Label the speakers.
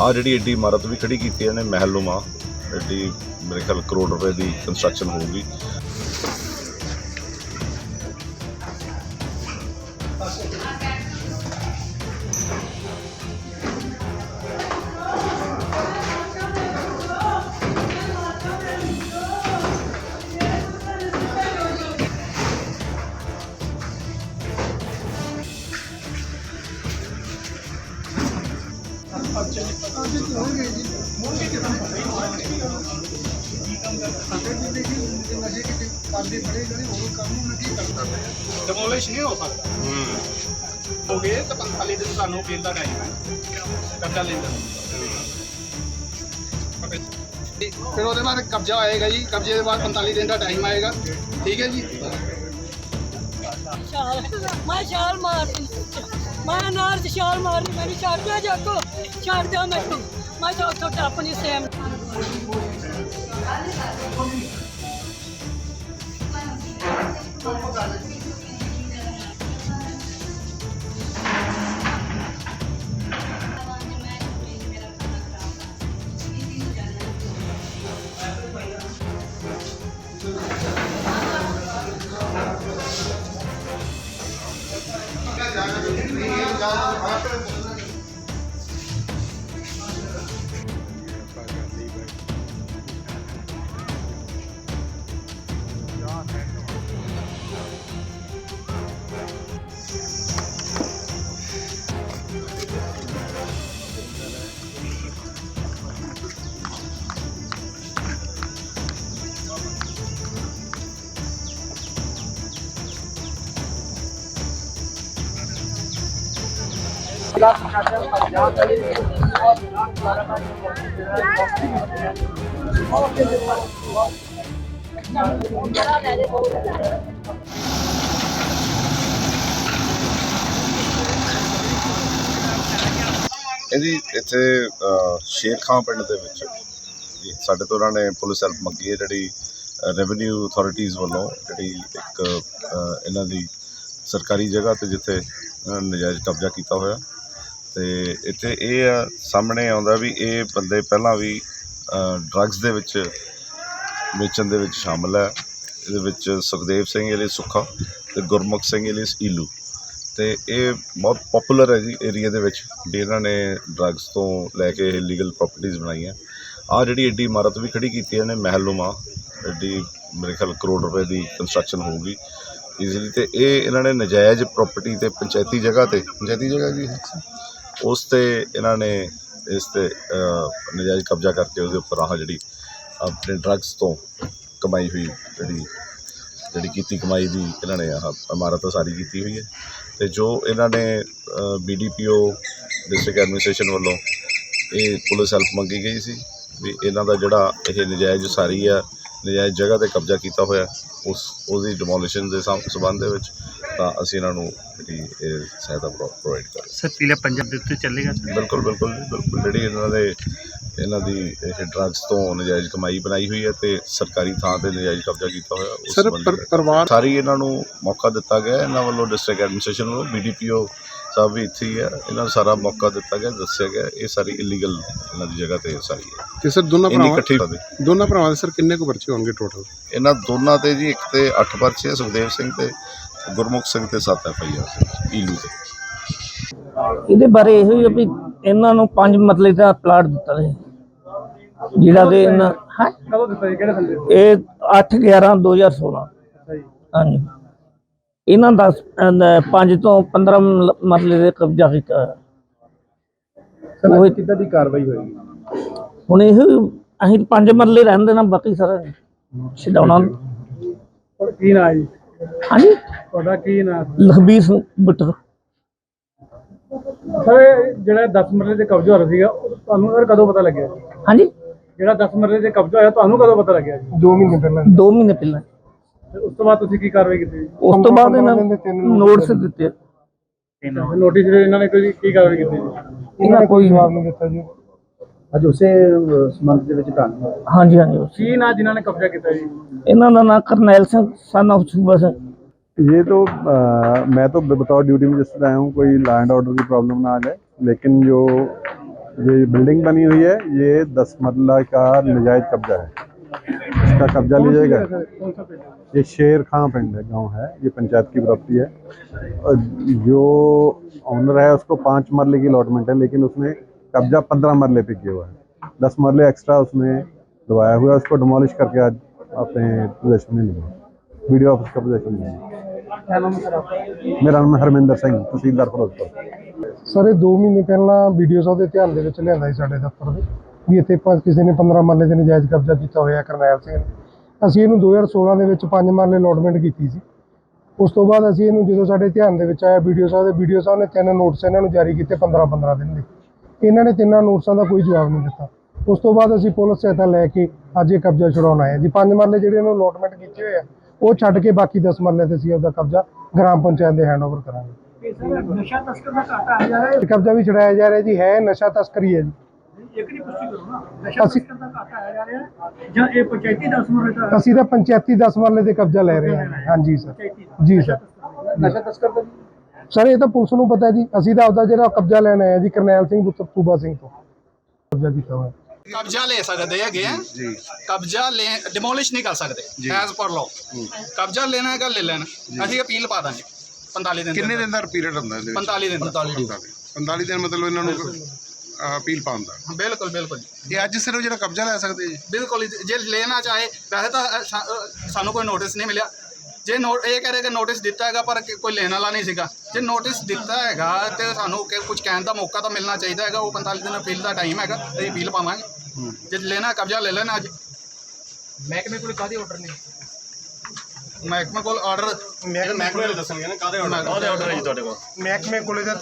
Speaker 1: ਆ ਜਿਹੜੀ ਏਡੀ ਇਮਾਰਤ ਵੀ ਖੜੀ ਕੀਤੀ ਇਹਨੇ ਮਹਿਲਨੁਮਾ ਏਡੀ ਮੇਰੇ ਖਿਆਲ ਕਰੋੜ ਰੁਪਏ ਦੀ ਕੰਸਟਰਕਸ਼ਨ ਹੋਊਗੀ।
Speaker 2: ਡਿਮੋਲਿਸ਼ ਨਹੀਂ ਹੋ ਸਕਦਾ। ਹੋ। ਗਏ ਤਾਂ 45 ਦਿਨ ਤੁਹਾਨੂੰ ਬਿੱਲ ਦਾ ਟਾਈਮ ਹੈ। ਕਬਜ਼ਾ ਲੈਣ ਦਾ ਫਿਰ ਉਹਦੇ ਬਾਅਦ ਕਬਜ਼ਾ ਆਏਗਾ ਜੀ। ਕਬਜ਼ੇ ਦੇ ਬਾਅਦ 45 ਦਿਨ ਦਾ ਟਾਈਮ ਆਏਗਾ। ਠੀਕ ਹੈ ਜੀ?
Speaker 3: ਛਾਲ। ਮੈਂ ਛਾਲ ਮਾਰਦੀ। ਮੈਂ ਅਨਾਰ ਦੀ ਛਾਲ ਮਾਰਨੀ ਮੈਨੂੰ ਛੱਡ ਦਿਆ ਜਾਕੋ ਛੱਡ ਦਿਆ ਮੈਨੂੰ। ਮੈਂ ਤਾਂ ਉੱਥੋਂ ਟੱਪ ਨਹੀਂ ਸੇਮ
Speaker 1: ਇਹਦੀ ਇੱਥੇ ਅਹ, ਸ਼ੇਰ ਖਾਂ ਪਿੰਡ ਦੇ ਵਿੱਚ ਜੀ, ਸਾਡੇ ਤੋਂ ਉਹਨਾਂ ਨੇ ਪੁਲਿਸ ਹੈਲਪ ਮੰਗੀ ਹੈ ਜਿਹੜੀ ਰੈਵਨਿਊ ਅਥਾਰਟੀਜ਼ ਵੱਲੋਂ ਜਿਹੜੀ ਇੱਕ ਅਹ, ਇਹਨਾਂ ਦੀ ਸਰਕਾਰੀ ਜਗ੍ਹਾ ਤੇ ਜਿੱਥੇ ਅਹ, ਨਜਾਇਜ਼ ਕਬਜ਼ਾ ਕੀਤਾ ਹੋਇਆ। ਤੇ ਇੱਥੇ ਇਹ ਆ, ਸਾਹਮਣੇ ਆਉਂਦਾ ਵੀ ਇਹ ਬੰਦੇ ਪਹਿਲਾਂ ਵੀ ਡਰੱਗਸ ਦੇ ਵਿੱਚ, ਵੇਚਣ ਦੇ ਵਿੱਚ ਸ਼ਾਮਲ ਹੈ। ਇਹਦੇ ਵਿੱਚ ਸੁਖਦੇਵ ਸਿੰਘ ਇਹਦੇ ਸੁੱਖਾ ਤੇ ਗੁਰਮੁਖ ਸਿੰਘ ਇਹਦੇ ਈਲੂ। ਤੇ ਇਹ ਬਹੁਤ ਪਪੂਲਰ ਹੈ ਜੀ ਏਰੀਆ ਦੇ ਵਿੱਚ, ਵੀ ਇਹਨਾਂ ਨੇ ਡਰੱਗਸ ਤੋਂ ਲੈ ਕੇ ਇਲੀਗਲ ਪ੍ਰਾਪਰਟੀਆਂ ਬਣਾਈਆਂ। ਆ ਜਿਹੜੀ ਏਡੀ ਇਮਾਰਤ ਵੀ ਖੜੀ ਕੀਤੀ ਇਹਨੇ, ਮਹਿਲੂਮਾ ਏਡੀ ਮੇਰੇ ਖਿਆਲ ਕਰੋੜ ਰੁਪਏ ਦੀ ਕੰਸਟਰਕਸ਼ਨ ਹੋਊਗੀ। ਈਜ਼ੀਲੀ ਤੇ ਇਹ ਇਹਨਾਂ ਨੇ ਨਜਾਇਜ਼ ਪ੍ਰਾਪਰਟੀ ਤੇ ਪੰਚਾਇਤੀ ਜਗ੍ਹਾ ਤੇ, ਪੰਚਾਇਤੀ ਜਗ੍ਹਾ ਜੀ ਉਸ ਤੇ ਇਹਨਾਂ ਨੇ ਇਸ ਤੇ ਅਹ, ਨਜਾਇਜ਼ ਕਬਜ਼ਾ ਕਰਕੇ ਉਹਦੇ ਉੱਪਰ ਆਹ ਜਿਹੜੀ ਆਪਣੇ ਡਰੱਗਸ ਤੋਂ ਕਮਾਈ ਹੋਈ ਜਿਹੜੀ ਜਿਹੜੀ ਕੀਤੀ ਕਮਾਈ ਦੀ ਇਹਨਾਂ ਨੇ ਆਹ ਇਮਾਰਤ ਸਾਰੀ ਕੀਤੀ ਹੋਈ ਹੈ। ਤੇ ਜੋ ਇਹਨਾਂ ਨੇ ਬੀਡੀਪੀਓ ਡਿਸਟ੍ਰਿਕਟ ਐਡਮਿਨਿਸਟ੍ਰੇਸ਼ਨ ਵੱਲੋਂ ਇਹ ਪੁਲਿਸ ਹੈਲਪ ਮੰਗੀ ਗਈ ਸੀ ਵੀ ਇਹਨਾਂ ਦਾ ਜਿਹੜਾ ਇਹ ਨਜਾਇਜ਼ ਸਾਰੀ ਆ ਨਜਾਇਜ਼ ਜਗ੍ਹਾ ਤੇ ਕਬਜ਼ਾ ਕੀਤਾ ਹੋਇਆ ਉਸ ਉਹਦੀ ਡਿਮੋਲੀਸ਼ਨ ਦੇ ਸੰ- ਸੰਬੰਧ ਦੇ ਵਿੱਚ ਤਾਂ ਅਸੀਂ ਇਹਨਾਂ ਨੂੰ ਜਿਹੜੀ ਇਹ ਸਹਾਇਤਾ ਪ੍ਰੋਵਾਈਡ ਕਰ ਰਹੇ
Speaker 4: ਸਰ ਪੀਲਾ ਪੰਜਾਬ ਦੇ ਉੱਤੇ ਚੱਲੇਗਾ ਸਰ
Speaker 1: ਹਾਂ। ਬਿਲਕੁਲ ਬਿਲਕੁਲ ਜੀ, ਬਿਲਕੁਲ ਜਿਹੜੀ ਇਹਨਾਂ ਦੇ ਇਹਨਾਂ ਦੀ ਇਹ ਡਰੱਗਸ ਤੋਂ ਨਜਾਇਜ਼ ਕਮਾਈ ਬਣਾਈ ਹੋਈ ਹੈ ਤੇ ਸਰਕਾਰੀ ਥਾਂ ਤੇ ਨਜਾਇਜ਼ ਕਬਜ਼ਾ ਕੀਤਾ ਹੋਇਆ ਉਸ
Speaker 2: ਸਰ
Speaker 1: ਸੰਬੰਧੀ
Speaker 2: ਪਰਿਵਾਰ
Speaker 1: ਸਾਰੀ ਇਹਨਾਂ ਨੂੰ ਮੌਕਾ ਦਿੱਤਾ ਗਿਆ ਇਹਨਾਂ ਵੱਲੋਂ ਡਿਸਟ੍ਰਿਕਟ ਐਡਮਿਨਿਸਟ੍ਰੇਸ਼ਨ ਵੱਲੋਂ ਬੀਡੀਪੀਓ ਸਾਹਿਬ ਵੀ ਇੱਥੇ ਹੀ ਹੈ। ਇਹਨਾਂ ਨੂੰ ਸਾਰਾ ਮੌਕਾ ਦਿੱਤਾ ਗਿਆ ਦੱਸਿਆ ਗਿਆ ਇਹ ਸਾਰੀ ਇਲੀਗਲ ਇਹਨਾਂ ਦੀ ਜਗ੍ਹਾ ਤੇ ਸਾਰੀ ਹੈ।
Speaker 2: ਤੇ ਸਰ ਦੋਨਾਂ
Speaker 1: ਇੰਨੀ
Speaker 2: ਭਰਾਵਾਂ
Speaker 1: ਇਕੱਠੀ
Speaker 2: ਦੋਨਾਂ ਭਰਾਵਾਂ ਦੇ ਸਰ ਕਿੰਨੇ ਕੁ ਪਰਚੇ ਹੋਣਗੇ ਟੋਟਲ
Speaker 1: ਇਹਨਾਂ ਦੋਨਾਂ ਤੇ ਜੀ ਇੱਕ ਤੇ 8 ਪਰਚੇ ਆ, ਸੁਖਦੇਵ ਸਿੰਘ ਤੇ ਗੁਰਮੁਖ ਸਿੰਘ ਤੇ 7 ਐਫ ਆਈ ਆਰ ਈਲੂ ਤੇ।
Speaker 5: ਇਹਦੇ ਬਾਰੇ ਇਹੋ ਹੀ ਆ ਵੀ ਇਹਨਾਂ ਨੂੰ ਪੰਜ ਮਰਲੇ ਦਾ ਪਲਾਟ ਦਿੱਤਾ ਸੀ ਜਿਹੜਾ ਦੇ ਇਹਨਾਂ ਹਾਂ?
Speaker 2: ਕਦੋਂ ਦਿੱਤਾ ਜੀ? ਕਿਹੜੇ ਸੰਦੇ
Speaker 5: ਇਹ 8 11 2016 ਹਾਂਜੀ। ਇਹਨਾਂ ਦਾ 5 ਤੋਂ 15 ਮ- ਮਰਲੇ ਦੇ ਕਬਜ਼ਾ ਕੀਤਾ।
Speaker 2: ਸਰ ਕਿੱਦਾਂ ਦੀ ਕਾਰਵਾਈ ਹੋਏਗੀ?
Speaker 5: ਹੁਣ ਇਹ ਅਸੀਂ ਪੰਜ ਮਰਲੇ ਰਹਿੰਦੇ ਨਾ ਬਾਕੀ ਸਾਰਾ ਛਡਾਉਣਾ।
Speaker 2: ਔਰ ਕੀ ਨਾਂ ਹੈ ਜੀ?
Speaker 5: ਹਾਂਜੀ?
Speaker 2: ਤੁਹਾਡਾ ਕੀ ਨਾਂ
Speaker 5: ਲਖਬੀਰ ਸਿੰਘ ਬਿੱਟਰ
Speaker 2: ਸਰ ਜਿਹੜਾ 10 ਮਰਲੇ ਤੇ ਕਬਜ਼ਾ ਹੋ ਰਿਹਾ ਸੀਗਾ ਉਹ ਤੁਹਾਨੂੰ ਸਰ ਕਦੋਂ ਪਤਾ ਲੱਗਿਆ?
Speaker 5: ਹਾਂਜੀ?
Speaker 2: ਜਿਹੜਾ 10 ਮਰਲੇ ਤੇ ਕਬਜ਼ਾ ਹੋਇਆ ਤੁਹਾਨੂੰ ਕਦੋਂ ਪਤਾ ਲੱਗਿਆ ਜੀ? 2 ਮਹੀਨੇ ਪਹਿਲਾਂ।
Speaker 5: 2 ਮਹੀਨੇ ਪਹਿਲਾਂ।
Speaker 2: ਉਸ ਤੋਂ ਬਾਅਦ ਤੁਸੀਂ ਕੀ ਕਾਰਵਾਈ ਕੀਤੀ
Speaker 5: ਉਸ ਤੋਂ ਬਾਅਦ ਇਹਨਾਂ ਨੂੰ ਨੋਟਿਸ ਦਿੱਤੇ
Speaker 2: ਨੋਟਿਸ ਇਹਨਾਂ ਨੇ ਕੋਈ ਕੀ ਕਾਰਵਾਈ ਕੀਤੀ ਜੀ
Speaker 5: ਇਹਨਾਂ ਕੋਈ
Speaker 2: ਨਹੀਂ ਦਿੱਤਾ ਜੀ ਅੱਜ ਉਸੇ ਸੰਬੰਧ ਦੇ ਵਿੱਚ ਤੁਹਾਨੂੰ
Speaker 5: ਹਾਂਜੀ ਹਾਂਜੀ ਉਸ-
Speaker 2: ਕੀ ਨਾਂ ਜਿਨ੍ਹਾਂ ਨੇ ਕਬਜ਼ਾ ਕੀਤਾ ਜੀ
Speaker 5: ਇਹਨਾਂ ਦਾ ਨਾਂ ਕਰਨੈਲ ਸਿੰਘ ਸਨ ਆਫ ਸੂਬਾ ਸਿੰਘ
Speaker 6: ये तो अ, मैं तो बतौर ड्यूटी में जिस तरह आया हूँ कोई लैंड ऑर्डर की प्रॉब्लम ना आ जाए लेकिन जो
Speaker 4: ये बिल्डिंग बनी हुई है ये दस मरला का नजायज कब्जा है इसका कब्जा लिया जाएगा ये शेर खां पिंड है गांव है ये पंचायत की प्रॉपर्टी है और जो ऑनर है उसको पाँच मरले की अलॉटमेंट है लेकिन उसने कब्जा पंद्रह मरले पे किया हुआ है दस मरले एक्स्ट्रा उसने दबाया हुआ है उसको डिमोलिश करके आज अपने पोजेशन में लिया वीडियो ऑफिस का पोजेशन लिया मेरा नाम हरमिंदर ਸਿੰਘ ਤਹਿਸੀਲਦਾਰ ਫਿਰੋਜ਼ਪੁਰ
Speaker 6: ਸਰ ਇਹ 2 ਮਹੀਨੇ ਪਹਿਲਾਂ ਵੀਡੀਓ ਸਾਹਿਬ ਦੇ ਧਿਆਨ ਦੇ ਵਿੱਚ ਲਿਆਂਦਾ ਸੀ ਸਾਡੇ ਦਫ਼ਤਰ ਦੇ ਵੀ ਇੱਥੇ ਆਪਾਂ ਕਿਸੇ ਨੇ 15 ਮਰਲੇ ਦੇ ਨਜਾਇਜ਼ ਕਬਜ਼ਾ ਕੀਤਾ ਹੋਇਆ ਕਰਨੈਲ ਸਿੰਘ ਨੇ। ਅਸੀਂ ਇਹਨੂੰ 2016 ਦੇ ਵਿੱਚ 5 ਮਰਲੇ ਅਲੋਟਮੈਂਟ ਕੀਤੀ ਸੀ। ਉਸ ਤੋਂ ਬਾਅਦ ਅਸੀਂ ਇਹਨੂੰ ਜਦੋਂ ਸਾਡੇ ਧਿਆਨ ਦੇ ਵਿੱਚ ਆਇਆ ਵੀਡੀਓ ਸਾਹਿਬ ਦੇ ਵੀਡੀਓ ਸਾਹਿਬ ਨੇ ਤਿੰਨ ਨੋਟਿਸ ਇਹਨਾਂ ਨੂੰ ਜਾਰੀ ਕੀਤੇ 15 15 ਦਿਨ ਦੇ। ਇਹਨਾਂ ਨੇ ਤਿੰਨਾਂ ਨੋਟਿਸਾਂ ਦਾ ਕੋਈ ਜਵਾਬ ਨਹੀਂ ਦਿੱਤਾ। ਉਸ ਤੋਂ ਬਾਅਦ ਅਸੀਂ ਪੁਲਿਸ ਸਹਾਇਤਾ ਲੈ ਕੇ ਅੱਜ ਇਹ ਕਬਜ਼ਾ ਛੁਡਾਉਣ ਆਏ ਹਾਂ ਜੀ। ਪੰਜ ਮਰਲੇ ਜਿਹੜੇ ਇਹਨੂੰ ਅਲੋਟਮੈਂਟ ਕੀਤੇ ਹੋਏ ਆ ਉਹ ਛੱਡ ਕੇ ਬਾਕੀ 10 ਮਰਲੇ ਤੇ ਅਸੀਂ ਉਹਦਾ ਕਬਜ਼ਾ ਗ੍ਰਾਮ ਪੰਚਾਇਤ ਦੇ ਹੈਂਡਓਵਰ ਕਰਾਂਗੇ।
Speaker 2: ਨਸ਼ਾ ਤਸਕਰ ਦਾ ਘਾਟਾ ਆ ਜਾ ਰਿਹਾ
Speaker 6: ਇਹ ਕਬਜ਼ਾ ਵੀ ਛੁਡਾਇਆ ਜਾ ਰਿਹਾ ਜੀ ਹੈ ਨਸ਼ਾ ਤਸਕਰੀ ਹੈ ਜੀ।
Speaker 2: ਇੱਕ ਦੀ ਪੁਸ਼ਟੀ ਕਰੋ ਨਾ। ਨਸ਼ਾ
Speaker 6: ਅਸੀਂ-
Speaker 2: ਤਸਕਰ ਦਾ ਘਾਟਾ ਆ ਜਾ ਰਿਹਾ ਜਾਂ ਇਹ ਪੰਚਾਇਤੀ 10 ਮਰਲੇ ਦਾ
Speaker 6: ਅਸੀਂ ਤਾਂ ਪੰਚਾਇਤੀ 10 ਮਰਲੇ ਤੇ ਕਬਜ਼ਾ ਲੈ ਰਹੇ ਹਾਂ। ਹਾਂਜੀ ਸਰ। ਜੀ ਸਰ।
Speaker 2: ਨਸ਼ਾ ਤਸਕਰ ਦਾ
Speaker 6: ਸਰ ਇਹ ਤਾਂ ਪੁਲਿਸ ਨੂੰ ਪਤਾ ਜੀ। ਅਸੀਂ ਤਾਂ ਆਪਦਾ ਜਿਹੜਾ ਕਬਜ਼ਾ ਲੈਣ ਆਏ ਹਾਂ ਜੀ ਕਰਨੈਲ ਸਿੰਘ ਪੁੱਤਰ ਤੂਬਾ ਸਿੰਘ ਤੋਂ। ਕਬਜ਼ਾ ਕੀਤਾ ਹੋਇਆ।
Speaker 2: ਕਬਜ਼ਾ ਲੈ ਸਕਦੇ ਹੈਗੇ ਆ। ਜੀ ਕਬਜ਼ਾ ਲੈ ਡਿਮੋਲਿਸ਼ ਨਹੀਂ ਕਰ ਸਕਦੇ। ਐਜ਼ ਪਰ ਲਾਅ ਕਬਜ਼ਾ ਲੈਣਾ ਹੈਗਾ ਲੈ ਲੈਣਾ। ਅਸੀਂ ਅਪੀਲ ਪਾ ਦਾਂਗੇ। 45 ਦਿਨ
Speaker 7: ਕਿੰਨੇ ਦਿਨ ਦਾ ਪੀਰੀਅਡ ਹੁੰਦਾ ਇਹਦੇ ਵਿੱਚ?
Speaker 2: 45 ਦਿਨ 45
Speaker 7: 45 ਦਿਨ। ਮਤਲਬ ਇਹਨਾਂ ਨੂੰ ਅਪੀਲ ਪਾਉਂਦਾ
Speaker 2: ਬਿਲਕੁਲ ਬਿਲਕੁਲ
Speaker 7: ਇਹ ਅੱਜ ਸਿਰਫ ਜਿਹੜਾ ਕਬਜ਼ਾ ਲੈ ਸਕਦੇ ਜੀ?
Speaker 2: ਬਿਲਕੁਲ ਜੇ ਲੈਣਾ ਚਾਹੇ ਵੈਸੇ ਤਾਂ ਸਾ- ਸਾਨੂੰ ਕੋਈ ਨੋਟਿਸ ਨਹੀਂ ਮਿਲਿਆ। ਜੇ ਨੋਟ ਇਹ ਕਹਿ ਰਹੇ ਕਿ ਨੋਟਿਸ ਦਿੱਤਾ ਹੈਗਾ ਪਰ ਕਿ ਕੋਈ ਲੈਣ ਵਾਲਾ ਨਹੀਂ ਸੀਗਾ। ਜੇ ਨੋਟਿਸ ਦਿੱਤਾ ਹੈਗਾ ਤੇ ਸਾਨੂੰ ਕਿ ਕੁਝ ਕਹਿਣ ਦਾ ਮੌਕਾ ਤਾਂ ਮਿਲਣਾ ਚਾਹੀਦਾ ਹੈਗਾ ਉਹ 45 ਦਿਨ ਅਪੀਲ ਦਾ ਟਾਈਮ ਹੈਗਾ ਅਸੀਂ ਅਪੀਲ ਪਾਵਾਂਗੇ। ਜੇ ਲੈਣਾ ਕਬਜ਼ਾ ਲੈ ਲੈਣਾ ਅੱਜ। ਮਹਿਕਮੇ ਕੋਲ ਕਾਦੀ ਆਰਡਰ ਨਹੀਂ ਮਹਿਕਮੇ ਕੋਲ ਆਰਡਰ ਮਹਿਕਮੇ ਵਾਲੇ ਦੱਸਣਗੇ ਨਾ ਕਾਦੇ ਆਰਡਰ
Speaker 6: ਮਹਿਕਮੇ ਕੋਲੇ ਤਾਂ